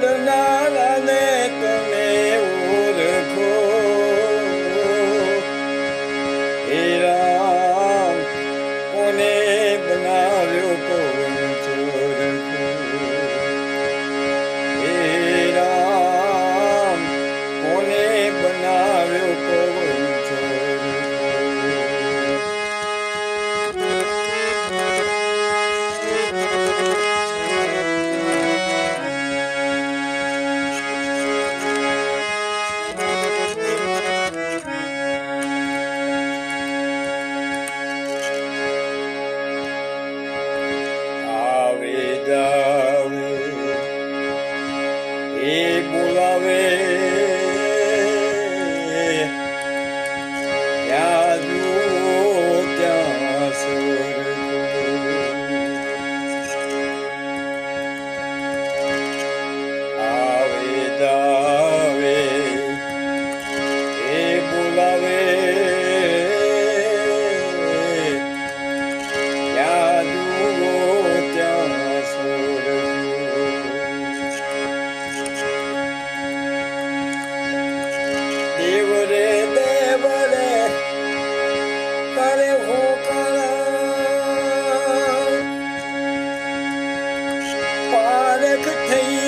કરનારાને તમે ઓળખો હે કોને બનાવ્યો પવન ચોરખો હે કોને બનાવ્યો ninguna vez. Hey.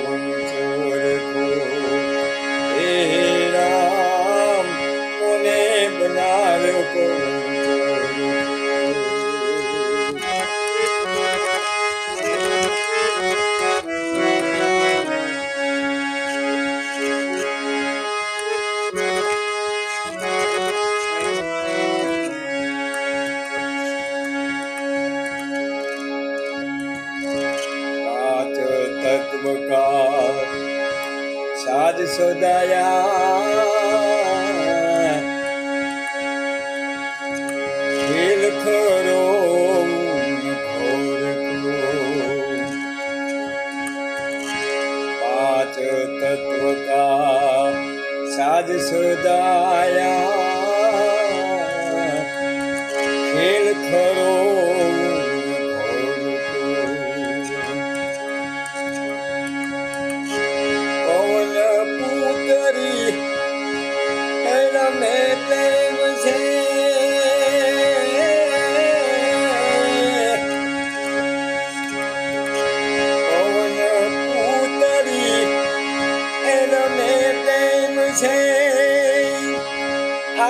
Saj Sodaya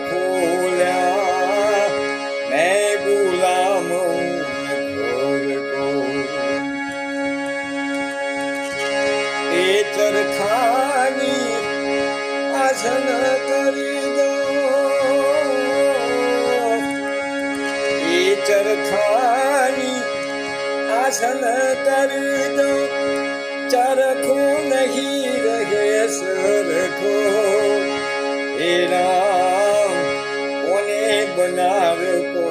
ખોલ્યા મેં ગુલામ એ ચરખાની આસન કરી દો એ ચરખાની આસન કરી દો ચરખો નહીં રહે સરખો એ રામ કોને બનાવ્યો